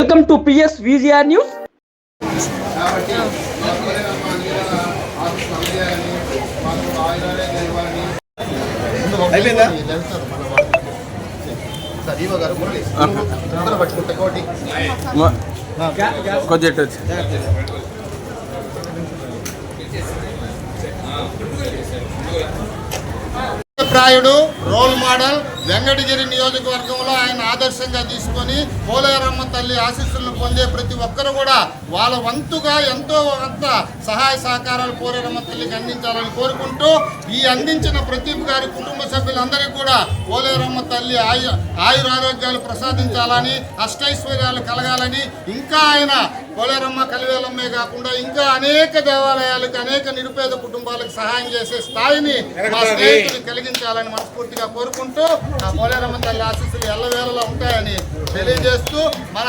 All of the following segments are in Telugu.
Welcome to PS VGR news కాబట్టి అయిపోయిందా? కొద్దిగా ప్రాయుడు రోల్ మోడల్ వెంకటగిరి నియోజకవర్గంలో ఆయన ఆదర్శంగా తీసుకొని పోలేరమ్మ తల్లి ఆశీస్సులను పొందే ప్రతి ఒక్కరు కూడా వాళ్ళ వంతుగా ఎంతో అంత సహాయ సహకారాలు పోలేరమ్మ తల్లికి అందించాలని కోరుకుంటూ ఈ అందించిన ప్రదీప్ గారి కుటుంబ సభ్యులందరికీ కూడా పోలేరమ్మ తల్లి ఆయు ఆయురారోగ్యాలు ప్రసాదించాలని అష్టైశ్వర్యాలు కలగాలని ఇంకా ఆయన పోలేరమ్మ కలివేలమ్మే కాకుండా ఇంకా అనేక దేవాలయాలకు అనేక నిరుపేద కుటుంబాలకు సహాయం చేసే స్థాయిని మా స్నేహితులు కలిగించాలని మనస్ఫూర్తిగా కోరుకుంటూ ఆ పోలేరమ్మ తల్లి ఆశీస్సులు ఎల్లవేళలా ఉంటాయని తెలియజేస్తూ మన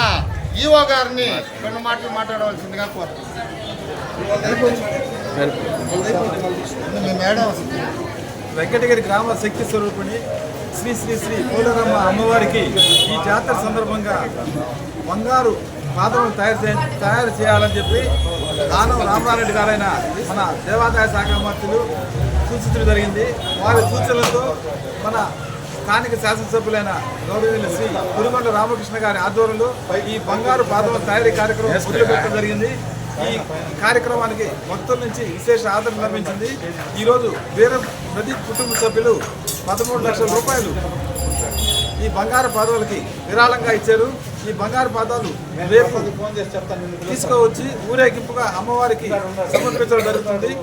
ఈవో గారిని రెండు మాటలు మాట్లాడవలసిందిగా కోరుతున్నాను మీ మేడం వెంకటగిరి గ్రామ శక్తి స్వరూపిణి శ్రీ శ్రీ శ్రీ పోలేరమ్మ అమ్మవారికి ఈ జాతర సందర్భంగా బంగారు పాత్రలు తయారు చే తయారు చేయాలని చెప్పి దానం రామనారెడ్డి గారైన మన దేవాదాయ శాఖ మంత్రులు సూచించడం జరిగింది. వారి సూచనలతో మన స్థానిక శాసనసభ్యులైన గౌరవనీయులు శ్రీ కురుగొండ రామకృష్ణ గారి ఆధ్వర్యంలో ఈ బంగారు పాత్రల తయారీ కార్యక్రమం మొదలుపెట్టడం జరిగింది. ఈ కార్యక్రమానికి భక్తుల నుంచి విశేష ఆదరణ లభించింది. ఈరోజు వీర ప్రదీప్ కుటుంబ సభ్యులు పదమూడు లక్షల రూపాయలు ఈ బంగారు పాదాలకి విరాళంగా ఇచ్చారు. ఈ బంగారు పాదాలు రేపు తీసుకువచ్చి ఊరేగింపుగా అమ్మవారికి సమర్పించడం జరుగుతుంది.